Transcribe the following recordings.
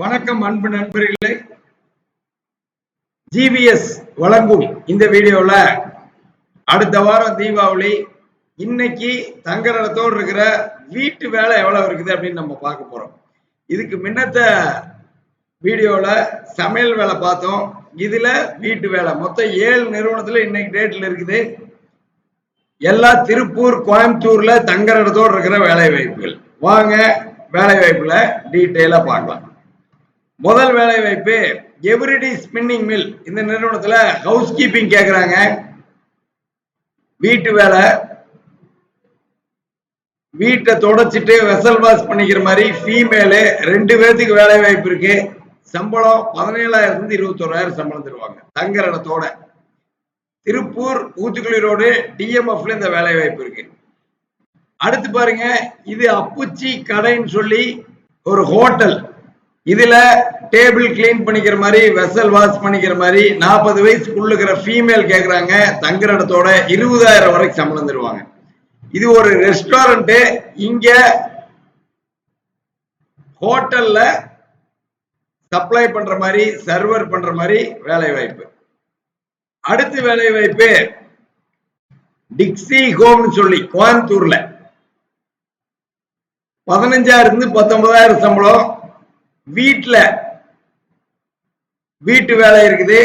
வணக்கம் அன்பு நண்பர்களே. ஜிவிஎஸ் வழங்கும் இந்த வீடியோல அடுத்த வாரம் தீபாவளி இன்னைக்கு தங்கரடத்தோடு இருக்கிற வீட்டு வேலை எவ்வளவு இருக்குது அப்படின்னு நம்ம பார்க்க போறோம். இதுக்கு முன்னத்த வீடியோல சமையல் வேலை பார்த்தோம். இதுல வீட்டு வேலை. மொத்தம் ஏழு நிறுவனத்துல இன்னைக்கு டேட்ல இருக்குது. எல்லா திருப்பூர் கோயம்புத்தூர்ல இடத்தோடு இருக்கிற வேலை வாய்ப்புகள். வாங்க வேலை வாய்ப்புல டீட்டெயிலா பார்க்கலாம். முதல் வேலை வாய்ப்பு எவ்ரிடி ஸ்பின்னிங் மில். இந்த நிறுவனத்துல ஹவுஸ் கீப்பிங் கேக்குறாங்க. வீட்டு வேலை. வீட்டை தொடச்சிட்டு வெசல் வாஷ் பண்ணிக்கிற மாதிரி ஃபீமேலு ரெண்டு பேர்த்துக்கு வேலை வாய்ப்பு இருக்கு. சம்பளம் பதினேழாயிரத்துல இருந்து இருபத்தோராயிரம் சம்பளம் தருவாங்க. தங்குற இடத்தோட. திருப்பூர் ஊத்துக்குழி ரோடு டிஎம்எஃப்ல இந்த வேலை வாய்ப்பு இருக்கு. அடுத்து பாருங்க இது அப்புச்சி கடைன்னு சொல்லி ஒரு ஹோட்டல். இதுல டேபிள் கிளீன் பண்ணிக்கிற மாதிரி வெசல் வாஷ் பண்ணிக்கிற மாதிரி நாற்பது வயசுக்குள்ள இருக்கிற ஃபீமேல் கேக்குறாங்க தங்குற இடத்தோட இருபதாயிரம் வரைக்கும் சம்பளம் தருவாங்க இது ஒரு ரெஸ்டாரண்ட் இங்க ஹோட்டல்ல சப்ளை பண்ற மாதிரி சர்வர் பண்ற மாதிரி வேலை வாய்ப்பு. அடுத்து வேலை வாய்ப்பு டிக்ஸி ஹோம்னு சொல்லி கோயம்புத்தூர்ல. பதினஞ்சாயிரம் இருந்து பத்தொன்பதாயிரம் சம்பளம். வீட்டுல வீட்டு வேலை இருக்குது.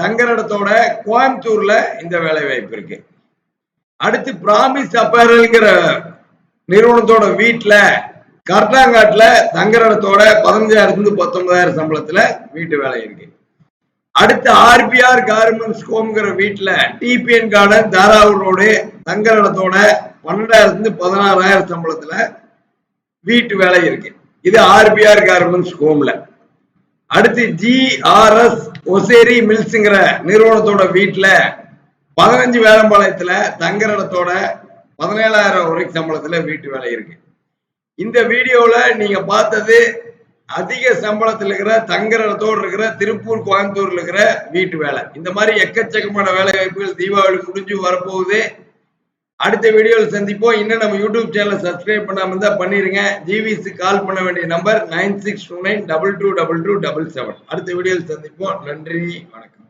தங்குற இடத்தோட கோயம்புத்தூர்ல இந்த வேலை வாய்ப்பு இருக்கு. அடுத்து பிராமிஸ் அப்பேரல்ங்கிற நிறுவனத்தோட வீட்டுல கர்டாங்காட்டுல தங்குற இடத்தோட பதினஞ்சாயிரத்துல இருந்து பத்தொன்பதாயிரம் சம்பளத்துல வீட்டு வேலை இருக்கு. அடுத்து ஆர்பிஆர் கார்மெண்ட்ஸ் ஹோம்ங்கிற வீட்டுல டிபிஎன் கார்டன் தாராவூர் ரோடு தங்குற இடத்தோட பன்னெண்டாயிரத்துல இருந்து பதினாறாயிரம் சம்பளத்துல வீட்டு வேலை இருக்கு. இது ஆர்பிஆர் கார்மெண்ட்ஸ் ஹோம்ல அடுத்து ஜிஆர்எஸ் ஒசேரி மில்ஸுங்கிற நிறுவனத்தோட வீட்டுல பதினஞ்சு வேலம்பாளையத்தில் தங்குற இடத்தோட பதினேழாயிரம் வரைக்கும் சம்பளத்துல வீட்டு வேலை இருக்கு. இந்த வீடியோல நீங்க பார்த்தது அதிக சம்பளத்தில் இருக்கிற தங்குற இடத்தோடு இருக்கிற திருப்பூர் கோயம்புத்தூர்ல இருக்கிற வீட்டு வேலை. இந்த மாதிரி எக்கச்சக்கமான வேலை வாய்ப்புகள் தீபாவளி முடிஞ்சு வரப்போகுது. அடுத்த வீடியோவில் சந்திப்போம். இன்னும் நம்ம யூடியூப் சேனலை சப்ஸ்கிரைப் பண்ணாம இருந்தால் பண்ணிருங்க. ஜிவிசி கால் பண்ண வேண்டிய number nine six two nine double two double two double seven அடுத்த வீடியோவில் சந்திப்போம். நன்றி. வணக்கம்.